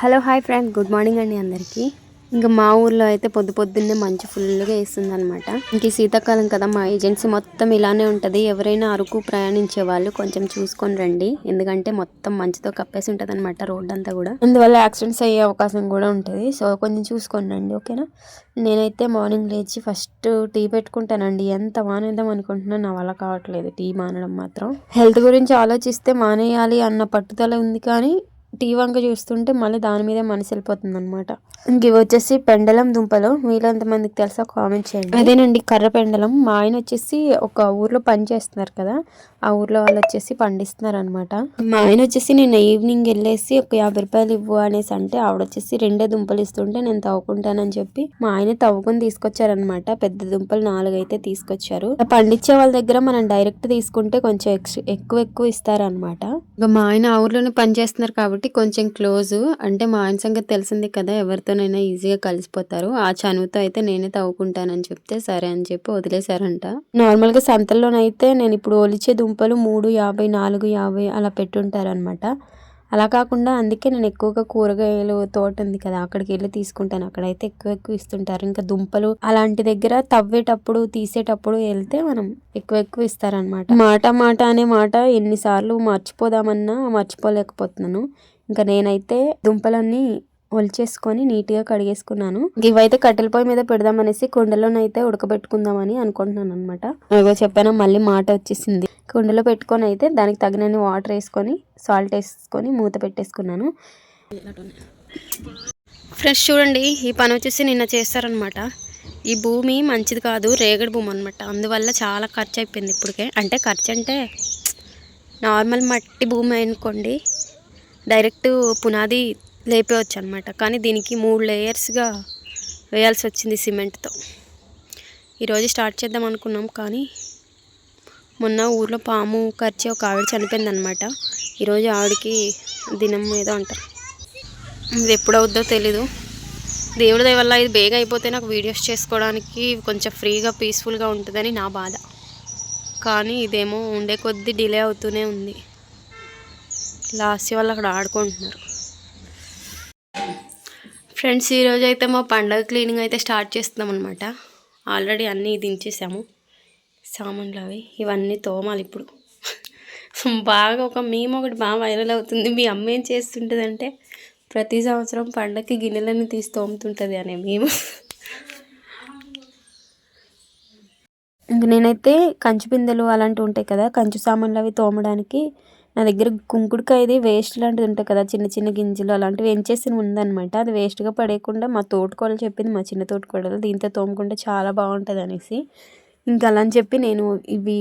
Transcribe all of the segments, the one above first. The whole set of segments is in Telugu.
Hello hi friend. Good morning అండి అందరికీ. ఇంకా మా ఊర్లో అయితే పొద్దు పొద్దున్నే మంచి ఫుల్గా వేస్తుంది అనమాట ఇంక శీతాకాలం కదా మా ఏజెన్సీ మొత్తం ఇలానే ఉంటుంది. ఎవరైనా అరకు ప్రయాణించే వాళ్ళు కొంచెం చూసుకొని రండి. ఎందుకంటే మొత్తం మంచుతో కప్పేసి ఉంటుంది అనమాట రోడ్ అంతా కూడా. అందువల్ల యాక్సిడెంట్స్ అయ్యే అవకాశం కూడా ఉంటుంది. సో కొంచెం చూసుకొని రండి ఓకేనా? నేనైతే మార్నింగ్ లేచి ఫస్ట్ టీ పెట్టుకుంటానండి. ఎంత మానేద్దాం అనుకుంటున్నా నా వల్ల కావట్లేదు టీ మానడం మాత్రం. హెల్త్ గురించి ఆలోచిస్తే మానేయాలి అన్న పట్టుదల ఉంది కానీ టీ వంక చూస్తుంటే మళ్ళీ దాని మీద మనసు వెళ్ళిపోతుంది అనమాట ఇంక ఇవి వచ్చేసి పెండలం దుంపలు. మీలో ఎంతమందికి తెలుసా? కామెంట్ చేయండి. అదేనండి కర్ర పెండలం. మా ఆయన వచ్చేసి ఒక ఊర్లో పని చేస్తున్నారు కదా ఆ ఊర్లో వాళ్ళు వచ్చేసి పండిస్తున్నారు అనమాట మా ఆయన వచ్చేసి నేను ఈవినింగ్ వెళ్ళేసి ఒక యాభై రూపాయలు ఇవ్వు అనేసి అంటే ఆవిడ వచ్చేసి రెండే దుంపలు ఇస్తుంటే నేను తవ్వుకుంటానని చెప్పి మా ఆయన తవ్వుకొని తీసుకొచ్చారనమాట పెద్ద దుంపలు నాలుగు అయితే తీసుకొచ్చారు పండించే వాళ్ళ దగ్గర మనం డైరెక్ట్ తీసుకుంటే కొంచెం ఎక్కువ ఎక్కువ ఇస్తారనమాట ఇంకా మా ఆయన ఆ ఊర్లోనే పని చేస్తున్నారు కాబట్టి కొంచెం క్లోజ్. అంటే మా ఆయన సంగతి తెలిసింది కదా ఎవరితోనైనా ఈజీగా కలిసిపోతారు. ఆ చనువుతో అయితే నేనే తవ్వుకుంటానని చెప్తే సరే అని చెప్పి వదిలేశారంట. నార్మల్గా సంతల్లోనైతే నేను ఇప్పుడు ఒలిచే దుంపలు మూడు యాభై నాలుగు యాభై అలా పెట్టుంటారనమాట అలా కాకుండా అందుకే నేను ఎక్కువగా కూరగాయలు తోట ఉంది కదా అక్కడికి వెళ్ళి తీసుకుంటాను. అక్కడైతే ఎక్కువ ఎక్కువ ఇస్తుంటారు. ఇంకా దుంపలు అలాంటి దగ్గర తవ్వేటప్పుడు తీసేటప్పుడు వెళ్తే మనం ఎక్కువ ఎక్కువ ఇస్తారనమాట మాట మాట అనే మాట ఎన్నిసార్లు మర్చిపోదామన్నా మర్చిపోలేకపోతున్నాను. ఇంకా నేనైతే దుంపలన్నీ ఒలిచేసుకొని నీట్గా కడిగేసుకున్నాను. ఇవైతే కట్టెల పొయ్యి మీద పెడదామనేసి కుండలోనైతే ఉడకబెట్టుకుందామని అనుకుంటున్నాను అనమాట ఏదో చెప్పాను మళ్ళీ మాట వచ్చేసింది. కుండలో పెట్టుకొని అయితే దానికి తగినన్ని వాటర్ వేసుకొని సాల్ట్ వేసుకొని మూత పెట్టేసుకున్నాను. ఫ్రెష్ చూడండి ఈ పని వచ్చేసి నిన్న చేస్తారనమాట ఈ భూమి మంచిది కాదు రేగడి భూమి అనమాట అందువల్ల చాలా ఖర్చు అయిపోయింది ఇప్పటికే. అంటే ఖర్చు అంటే నార్మల్ మట్టి భూమి అనుకోండి డైరెక్ట్ పునాది లేపేవచ్చు అనమాట కానీ దీనికి మూడు లేయర్స్గా వేయాల్సి వచ్చింది సిమెంట్తో. ఈరోజు స్టార్ట్ చేద్దాం అనుకున్నాం కానీ మొన్న ఊర్లో పాము ఖర్చు ఒక ఆవిడ చనిపోయింది అనమాట ఈరోజు ఆవిడకి దినం ఏదో అంటారు ఇది ఎప్పుడవుద్దో తెలీదు. దేవుడి దయ వల్ల ఇది బేగా అయిపోతే నాకు వీడియోస్ చేసుకోవడానికి కొంచెం ఫ్రీగా పీస్ఫుల్గా ఉంటుందని నా బాధ. కానీ ఇదేమో ఉండే కొద్దీ డిలే అవుతూనే ఉంది. లాస్ట్ వాళ్ళు అక్కడ ఆడుకుంటున్నారు. ఫ్రెండ్స్ ఈరోజు అయితే మా పండగ క్లీనింగ్ అయితే స్టార్ట్ చేస్తున్నాం అనమాట ఆల్రెడీ అన్నీ దించేసాము. సామాన్లు అవి ఇవన్నీ తోమాలి ఇప్పుడు. బాగా ఒక మేము ఒకటి బాగా వైరల్ అవుతుంది. మీ అమ్మ ఏం చేస్తుంటుందంటే ప్రతి సంవత్సరం పండగకి గిన్నెలన్నీ తీసి తోముతుంటుంది అనే మేము. ఇంక నేనైతే కంచు బిందెలు అలాంటివి ఉంటాయి కదా కంచు సామాన్లు అవి తోమడానికి నా దగ్గర కుంకుడుకాయది వేస్ట్ లాంటిది ఉంటుంది కదా చిన్న చిన్న గింజలు అలాంటివి ఎంచేసి ఉందనమాట అది వేస్ట్గా పడేయకుండా మా తోటకోడలు చెప్పింది మా చిన్న తోటకోడలు దీంతో తోముకుంటే చాలా బాగుంటుంది అనేసి. ఇంకా అలా అని చెప్పి నేను ఇవి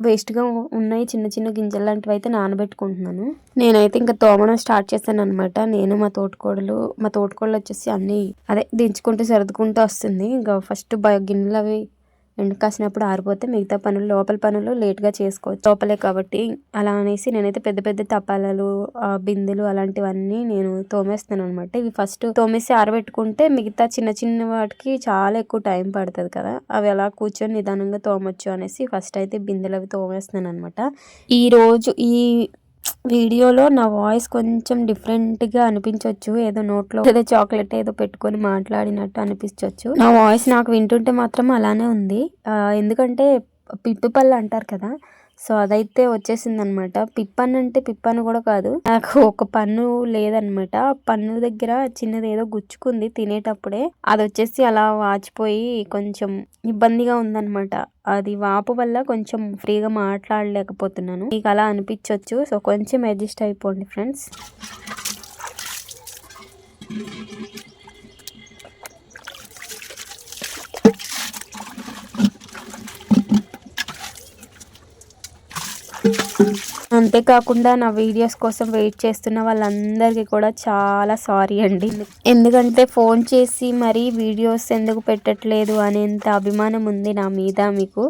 వేస్ట్గా ఉన్నాయి చిన్న చిన్న గింజలు లాంటివి అయితే నానబెట్టుకుంటున్నాను. నేనైతే ఇంకా తోమడం స్టార్ట్ చేశాను అనమాట నేను మా తోటకోడలు మా తోటకోడలు వచ్చేసి అన్నీ అదే దించుకుంటూ సర్దుకుంటూ వస్తుంది. ఇంకా ఫస్ట్ గిన్నెలు అవి ఎండు కాసినప్పుడు ఆరిపోతే మిగతా పనులు లోపల పనులు లేట్గా చేసుకోవచ్చు. లోపలే కాబట్టి అలా అనేసి నేనైతే పెద్ద పెద్ద తపాలలు బిందెలు అలాంటివన్నీ నేను తోమేస్తాను అనమాట ఇవి ఫస్ట్ తోమేసి ఆరబెట్టుకుంటే మిగతా చిన్న చిన్న వాటికి చాలా ఎక్కువ టైం పడుతుంది కదా. అవి అలా కూర్చొని నిదానంగా తోమొచ్చు అనేసి ఫస్ట్ అయితే బిందెలు అవి తోమేస్తున్నాను అనమాట ఈ రోజు ఈ వీడియోలో నా వాయిస్ కొంచెం డిఫరెంట్గా అనిపించవచ్చు ఏదో నోట్లో ఏదో చాక్లెట్ ఏదో పెట్టుకొని మాట్లాడినట్టు అనిపించవచ్చు నా వాయిస్ నాకు వింటుంటే మాత్రం అలానే ఉంది. ఎందుకంటే పిప్పిపల్లి అంటారు కదా సో అదైతే వచ్చేసింది అనమాట పిప్పన్ అంటే పిప్పన్ కూడా కాదు నాకు ఒక పన్ను లేదనమాట. పన్ను దగ్గర చిన్నది ఏదో గుచ్చుకుంది తినేటప్పుడే. అది వచ్చేసి అలా వాచిపోయి కొంచెం ఇబ్బందిగా ఉందనమాట. అది వాపు వల్ల కొంచెం ఫ్రీగా మాట్లాడలేకపోతున్నాను. మీకు అలా అనిపించవచ్చు సో కొంచెం అడ్జస్ట్ అయిపోండి ఫ్రెండ్స్. అంతేకాకుండా నా వీడియోస్ కోసం వెయిట్ చేస్తున్న వాళ్ళందరికీ కూడా చాలా సారీ అండి. ఎందుకంటే ఫోన్ చేసి మరీ వీడియోస్ ఎందుకు పెట్టట్లేదు అనేంత అభిమానం ఉంది నా మీద మీకు.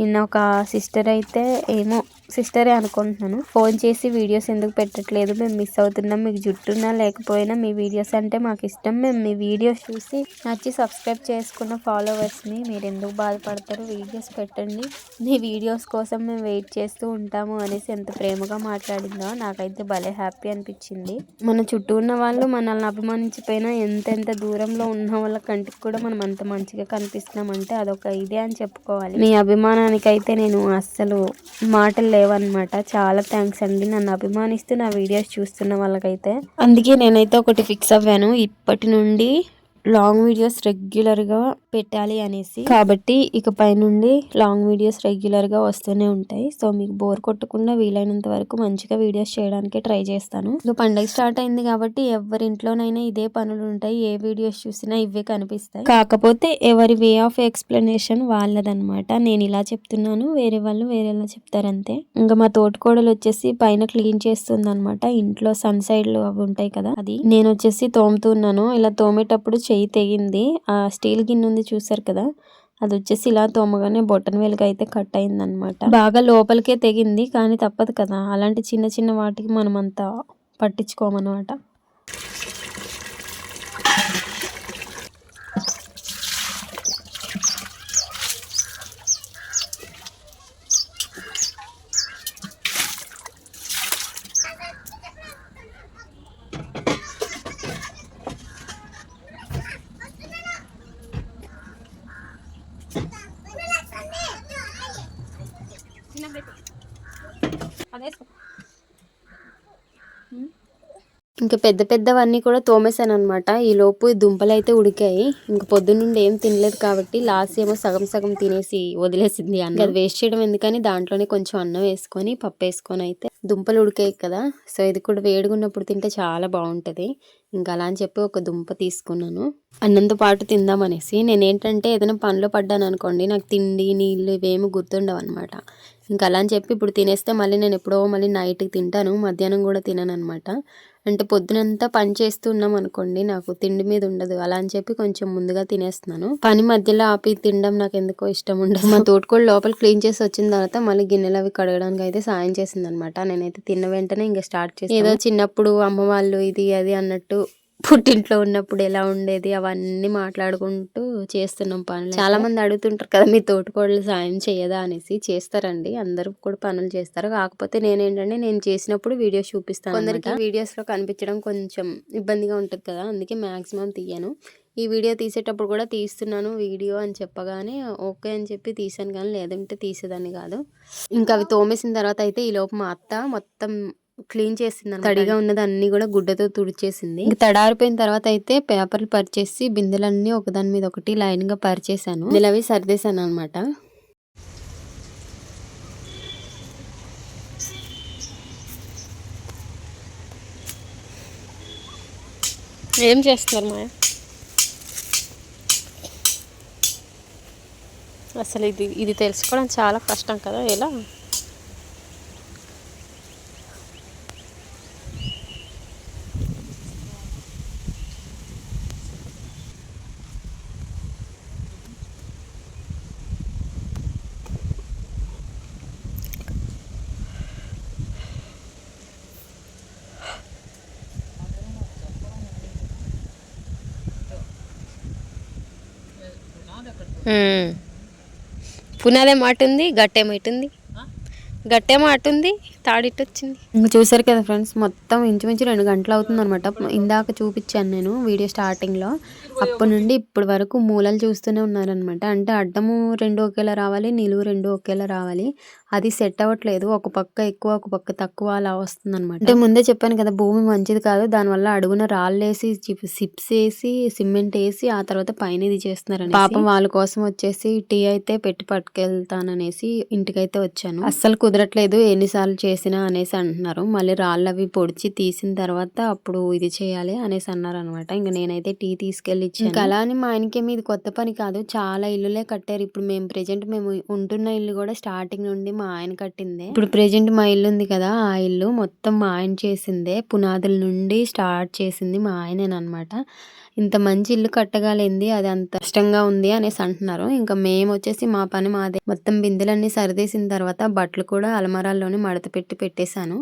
నిన్న ఒక సిస్టర్ అయితే ఏమో సిస్టరే అనుకుంటున్నాను. ఫోన్ చేసి వీడియోస్ ఎందుకు పెట్టట్లేదు? మేము మిస్ అవుతున్నాం. మీకు జుట్టున్నా లేకపోయినా మీ వీడియోస్ అంటే మాకు ఇష్టం. మేము మీ వీడియోస్ చూసి నచ్చి సబ్స్క్రైబ్ చేసుకున్న ఫాలోవర్స్ని మీరు ఎందుకు బాధపడతారు? వీడియోస్ పెట్టండి. మీ వీడియోస్ కోసం మేము వెయిట్ చేస్తూ ఉంటాము అనేసి ఎంత ప్రేమగా మాట్లాడిందో నాకైతే భలే హ్యాపీ అనిపించింది. మన చుట్టూ ఉన్న వాళ్ళు మనల్ని అభిమానించిపోయినా ఎంతెంత దూరంలో ఉన్న వాళ్ళ కంటికి కూడా మనం అంత మంచిగా కనిపిస్తున్నామంటే అదొక ఇదే అని చెప్పుకోవాలి. మీ అభిమానాన్ని అయితే నేను అస్సలు మాటలు లేవన్నమాట. చాలా థ్యాంక్స్ అండి. నన్ను అభిమానిస్తూ నా వీడియోస్ చూస్తున్న వాళ్ళకైతే. అందుకే నేనైతే ఒకటి ఫిక్స్ అవ్వాను. ఇప్పటి నుండి లాంగ్ వీడియోస్ రెగ్యులర్గా పెట్టాలి అనేసి. కాబట్టి ఇక నుండి లాంగ్ వీడియోస్ రెగ్యులర్గా వస్తూనే ఉంటాయి. సో మీకు బోర్ కొట్టకుండా వీలైనంత వరకు మంచిగా వీడియోస్ చేయడానికి ట్రై చేస్తాను. ఇక పండగ స్టార్ట్ అయింది కాబట్టి ఎవరి ఇంట్లోనైనా ఇదే పనులు ఉంటాయి. ఏ వీడియోస్ చూసినా ఇవే కనిపిస్తాయి. కాకపోతే ఎవరి వే ఆఫ్ ఎక్స్ప్లెనేషన్ వాళ్ళదనమాట నేను ఇలా చెప్తున్నాను వేరే వాళ్ళు వేరేలా చెప్తారంతే. ఇంకా మా తోటకోడలు వచ్చేసి పైన క్లీన్ చేస్తుంది అనమాట ఇంట్లో సన్ సైడ్లు అవి ఉంటాయి కదా అది. నేను వచ్చేసి తోముతున్నాను ఇలా తోమేటప్పుడు చెయ్యి తెగింది. ఆ స్టీల్ గిన్నె ఉంది చూసారు కదా? అది వచ్చేసి ఇలా తోమగానే బొట్టన్ వేలుగా అయితే కట్ అయింది అనమాట బాగా లోపలికే తెగింది కానీ తప్పదు కదా? అలాంటి చిన్న చిన్న వాటికి మనం అంతా పట్టించుకోమన్నమాట. ఇంకా పెద్ద పెద్దవన్నీ కూడా తోమేశాను అనమాట ఈ లోపు దుంపలు అయితే ఉడికాయి. ఇంకా పొద్దున్నుండి ఏం తినలేదు కాబట్టి లాస్ట్ ఏమో సగం సగం తినేసి వదిలేసింది అన్న. అది వేస్ట్ చేయడం ఎందుకని దాంట్లోనే కొంచెం అన్నం వేసుకొని పప్పు వేసుకొని అయితే దుంపలు ఉడికాయి కదా. సో ఇది కూడా వేడిగున్నప్పుడు తింటే చాలా బాగుంటుంది. ఇంకా అలా అని చెప్పి ఒక దుంప తీసుకున్నాను. అన్నంతో పాటు తిందామనేసి. నేను ఏంటంటే ఏదైనా పనిలో పడ్డాను అనుకోండి నాకు తిండి నీళ్ళు ఇవేమి గుర్తుండవు అనమాట ఇంకా అలా అని చెప్పి ఇప్పుడు తినేస్తే మళ్ళీ నేను ఎప్పుడో మళ్ళీ నైట్కి తింటాను మధ్యాహ్నం కూడా తినను అనమాట అంటే పొద్దునంతా పని చేస్తున్నాం అనుకోండి నాకు తిండి మీద ఉండదు. అలా అని చెప్పి కొంచెం ముందుగా తినేస్తున్నాను. పని మధ్యలో ఆపి తినడం నాకు ఎందుకో ఇష్టం ఉండదు. మా తోటకోళ్ళు లోపల క్లీన్ చేసి వచ్చిన తర్వాత మళ్ళీ గిన్నెలు అవి కడగడానికి అయితే సాయం చేసింది అనమాట నేనైతే తిన్న వెంటనే ఇంకా స్టార్ట్ చేసి ఏదో చిన్నప్పుడు అమ్మ వాళ్ళు ఇది అది అన్నట్టు పుట్టింట్లో ఉన్నప్పుడు ఎలా ఉండేది అవన్నీ మాట్లాడుకుంటూ చేస్తున్నాం పనులు. చాలా మంది అడుగుతుంటారు కదా మీ తోటకోడలు సాయం చేయదా? అనేసి. చేస్తారండి. అందరూ కూడా పనులు చేస్తారు. కాకపోతే నేనేంటంటే నేను చేసినప్పుడు వీడియోస్ చూపిస్తాను కొందరికి వీడియోస్లో కనిపించడం కొంచెం ఇబ్బందిగా ఉంటుంది కదా అందుకే మాక్సిమం తీయను. ఈ వీడియో తీసేటప్పుడు కూడా తీస్తున్నాను వీడియో అని చెప్పగానే ఓకే అని చెప్పి తీసాను కానీ లేదంటే తీసేదాన్ని కాదు. ఇంకా అవి తోమేసిన తర్వాత అయితే ఈ లోపు మా అత్త మొత్తం క్లీన్ చేసింది తడిగా ఉన్నది అన్ని కూడా గుడ్డతో తుడిచేసింది. తడారిపోయిన తర్వాత అయితే పేపర్లు పరిచేసి బిందెలన్నీ ఒకదాని మీద ఒకటి లైన్గా పరిచేసాను అవి సర్దేశాను అనమాట ఏం చేస్తున్నారు మాయ? అసలు ఇది ఇది తెలుసుకోవడం చాలా కష్టం కదా ఎలా? పునాదేమో అటుంది గట్టేమో ఇటుంది గట్టేమో అటుంది తాడిట్టు వచ్చింది. ఇంకా చూసారు కదా ఫ్రెండ్స్ మొత్తం ఇంచుమించు రెండు గంటలు అవుతుంది అనమాట ఇందాక చూపించాను నేను వీడియో స్టార్టింగ్లో. అప్పటి నుండి ఇప్పటి వరకు మూలలు చూస్తూనే ఉన్నారనమాట అంటే అడ్డము రెండు ఒకేలా రావాలి నిలువు రెండు ఒకేలా రావాలి. అది సెట్ అవ్వట్లేదు. ఒక పక్క ఎక్కువ ఒక పక్క తక్కువ అలా వస్తుంది అనమాట అంటే ముందే చెప్పాను కదా భూమి మంచిది కాదు. దానివల్ల అడుగున రాళ్ళు వేసి సిప్స్ వేసి సిమెంట్ వేసి ఆ తర్వాత పైన ఇది చేస్తున్నారని పాపం వాళ్ళ కోసం వచ్చేసి టీ అయితే పెట్టి పట్టుకెళ్తాననేసి ఇంటికైతే వచ్చాను. అస్సలు కుదరట్లేదు ఎన్నిసార్లు చేసినా అనేసి అంటున్నారు. మళ్ళీ రాళ్ళు అవి పొడిచి తీసిన తర్వాత అప్పుడు ఇది చేయాలి అనేసి అన్నారు అనమాట ఇంకా నేనైతే టీ తీసుకెళ్ళి ఇచ్చాను. ఇంకా అలా అని మా ఆయనకి ఇది కొత్త పని కాదు. చాలా ఇల్లులే కట్టారు. ఇప్పుడు మేము ప్రెజెంట్ మేము ఉంటున్న ఇల్లు కూడా స్టార్టింగ్ నుండి మా ఆయన కట్టిందే. ఇప్పుడు ప్రెజెంట్ మా ఇల్లు ఉంది కదా ఆ ఇల్లు మొత్తం మా ఆయన చేసిందే. పునాదుల నుండి స్టార్ట్ చేసింది మా ఆయనేనమాట ఇంత మంచి ఇల్లు కట్టగలింది అది అంత కష్టంగా ఉంది అనేసి అంటున్నారు. ఇంకా మేము వచ్చేసి మా పని మాదే. మొత్తం బిందెలన్నీ సరిదేసిన తర్వాత బట్టలు కూడా కూడా అలమరాల్లోనే మడత పెట్టి పెట్టేశాను.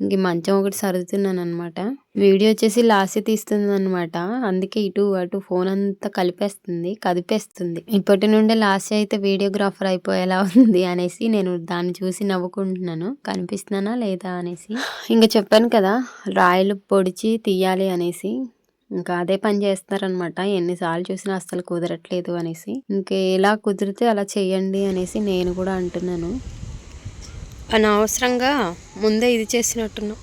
ఇంక మంచం ఒకటి సర్దుతున్నాను అనమాట వీడియో వచ్చేసి లాస్ట్ తీస్తుంది అనమాట అందుకే ఇటు అటు ఫోన్ అంతా కలిపేస్తుంది కదిపేస్తుంది. ఇప్పటి నుండే లాస్ట్ అయితే వీడియోగ్రాఫర్ అయిపోయేలా ఉంది అనేసి నేను దాన్ని చూసి నవ్వుకుంటున్నాను. కనిపిస్తున్నానా లేదా అనేసి. ఇంకా చెప్పాను కదా రాయలు పొడిచి తీయాలి అనేసి. ఇంకా అదే పని చేస్తారనమాట ఎన్నిసార్లు చూసినా అస్సలు కుదరట్లేదు అనేసి. ఇంకా ఎలా కుదిరితే అలా చేయండి అనేసి నేను కూడా అంటున్నాను. అనవసరంగా ముందే ఇది చేసినట్టున్నా.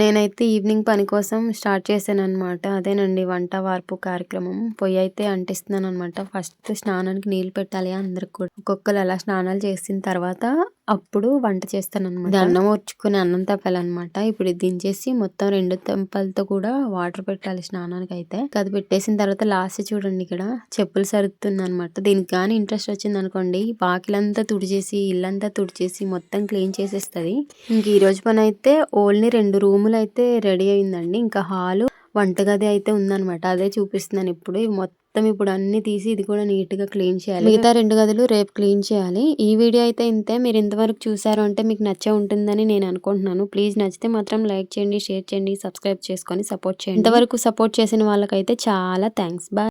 నేనైతే ఈవినింగ్ పని కోసం స్టార్ట్ చేశాను అనమాట అదేనండి వంట వార్పు కార్యక్రమం. పొయ్యి అయితే అంటిస్తున్నాను అనమాట ఫస్ట్ స్నానానికి నీళ్ళు పెట్టాలి అందరికి కూడా. ఒక్కొక్కరు అలా స్నానాలు చేసిన తర్వాత అప్పుడు వంట చేస్తాను అనమాట అన్నం వచ్చుకుని అన్నం తప్పాలన్నమాట. ఇప్పుడు దించేసి మొత్తం రెండు తెంపలతో కూడా వాటర్ పెట్టాలి స్నానానికి అయితే అది పెట్టేసిన తర్వాత లాస్ట్ చూడండి ఇక్కడ చెప్పులు సరుతుంది అనమాట దీనికి కానీ ఇంట్రెస్ట్ వచ్చింది అనుకోండి బాకిలంతా తుడిచేసి ఇల్లంతా తుడిచేసి మొత్తం క్లీన్ చేసేస్తుంది. ఇంక ఈ రోజు పని అయితే ఓన్లీ రెండు రూములు అయితే రెడీ అయిందండి. ఇంకా హాలు వంటగది అయితే ఉందన్నమాట. అదే చూపిస్తున్నాను ఇప్పుడు. మొత్తం ఇప్పుడు అన్ని తీసి ఇది కూడా నీట్గా క్లీన్ చేయాలి మిగతా రెండు గదులు రేపు క్లీన్ చేయాలి. ఈ వీడియో అయితే ఇంతే. మీరు ఇంతవరకు చూసారు అంటే మీకు నచ్చే ఉంటుందని నేను అనుకుంటున్నాను. ప్లీజ్ నచ్చితే మాత్రం లైక్ చేయండి షేర్ చేయండి సబ్స్క్రైబ్ చేసుకొని సపోర్ట్ చేయండి. ఇంతవరకు సపోర్ట్ చేసిన వాళ్ళకైతే చాలా థ్యాంక్స్. బాయ్.